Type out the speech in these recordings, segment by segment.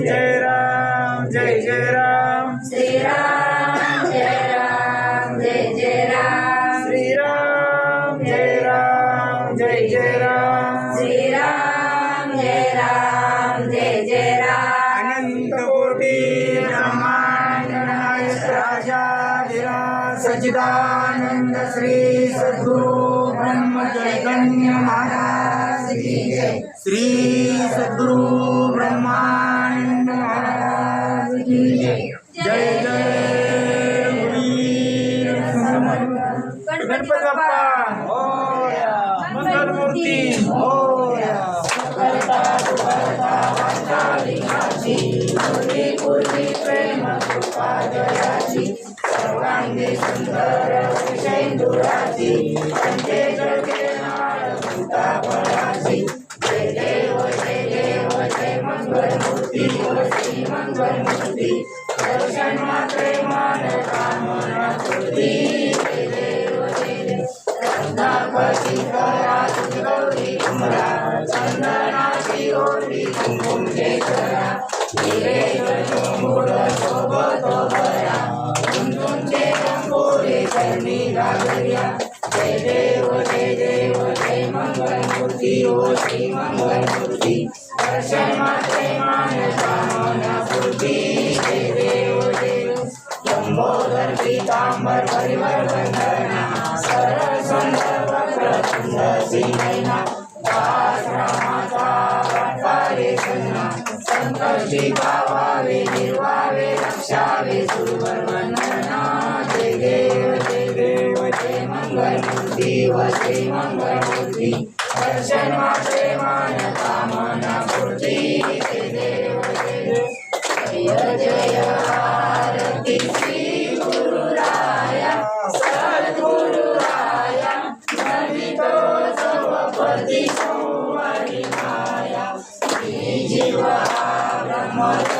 राम जय राम जय जय राम. श्री राम जय राम जय जय राम. श्री राम जय राम जय जय राम. श्री राम जय राम जय जय राम. अनंत कोटी ब्रह्मांड नायक राजाधिराज सच्चिदानंद श्री सद्गुरु ब्रह्म चैतन्य महाराज की जय. श्री सद्गुरु ब्रह्मानंद चंदनाची ओटी कुंकुम घे करा हिरे मूळ सोबत भरा तुमचे रंगोळी चरणी लागल्या जय देव जय देव जय मंगल मूर्ती ओ श्री मंगल मूर्ती दर्शन माते मानता मना पूर्ती जय देव देव लंबोदर पीतांबर परिवर्तन संकष्टी पावावे निर्वावे रक्षावे सुवर्वंदना जय देव जय मंगलमूर्ती व मंगलमूर्ती दर्शन मासे मानता my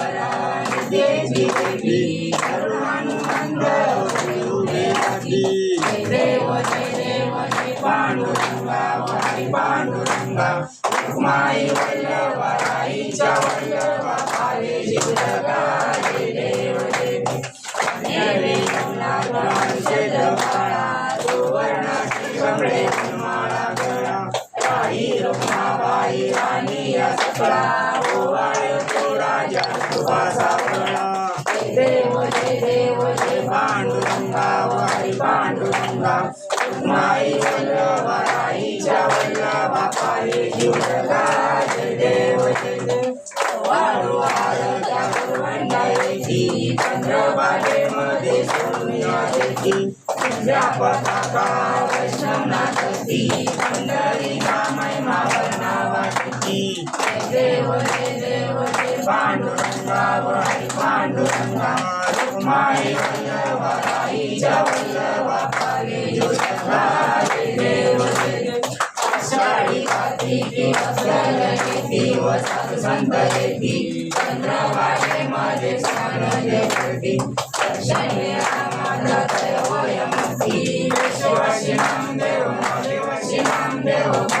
माई वल्लभा आईच्या वल्लभा आले जिवलगा देव देवी देवी औषध बाळा सुवर्ण कमळे माळा गळा आई रुमाबाई आणि असला ओवाळ तो राजा सुभासा गळा देव जे देव जे पांडुरंगा वाई पांडुरंगा माई वल्लभा आईच्या वल्लभा पाले जिवलगा बाबा वैष्णवनाथ ती पंढरी कामाय मावना वाटती देव हे देव हे पांडुरंगा वाई पांडुरंगा रुक्माई वल्लभा आईच्या वल्लभा काले जोसला देव स्नान येती दर्शन रामाचा दयवयम Shiva Shivam Deva Shiva Shivam Deva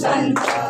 站着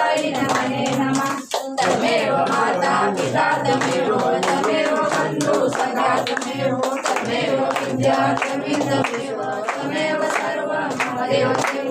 तमेव माता पिता तमेव तमेव बंधु सखा तमेव तमेव विद्या तमेव तमेव सर्व महादेव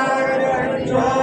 Amen.